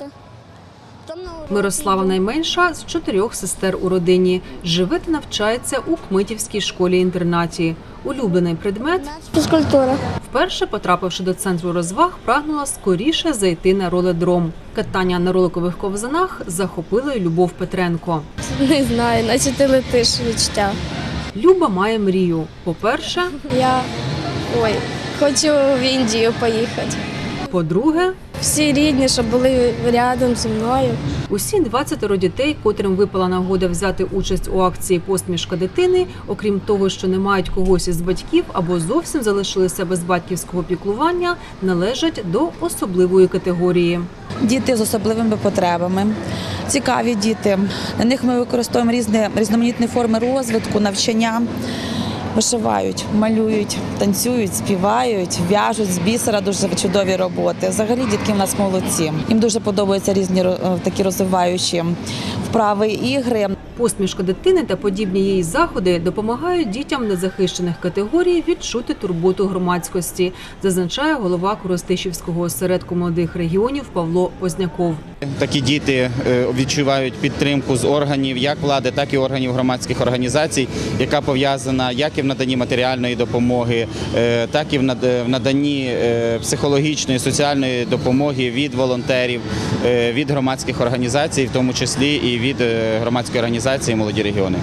уроці Мирослава найменша з чотирьох сестер у родині. Живе та навчається у Кмитівській школі-інтернаті. Улюблений предмет фізкультура. Вперше, потрапивши до центру розваг, прагнула скоріше зайти на роледром. Катання на роликових ковзанах захопило й Любов Петренко. Не знаю, наче ти летиш відчуття. Люба має мрію. По-перше, Я ой, хочу в Індію поїхати. По-друге, Всі рідні, щоб були рядом зі мною. усі 20 дітей, котрим випала нагода взяти участь у акції Посмішка дитини, окрім того, що не мають когось із батьків або зовсім залишилися без батьківського піклування, належать до особливої категорії. Діти з особливими потребами, цікаві діти. На них ми використовуємо різні різноманітні форми розвитку, навчання. Вишивають, малюють, танцюють, співають, в'яжуть з бісера дуже чудові роботи. Взагалі дітки в нас молодці. Їм дуже подобаються різні ро- такі розвиваючі вправи ігри. Посмішка дитини та подібні її заходи допомагають дітям незахищених категорій відчути турботу громадськості, зазначає голова Коростишівського осередку молодих регіонів Павло Позняков. Такі діти е, відчувають підтримку з органів як влади, так і органів громадських організацій, яка пов'язана як і в наданні матеріальної допомоги, е, так і в наданні е, психологічної, соціальної допомоги від волонтерів, е, від громадських організацій, в тому числі і від громадської організації молоді регіони.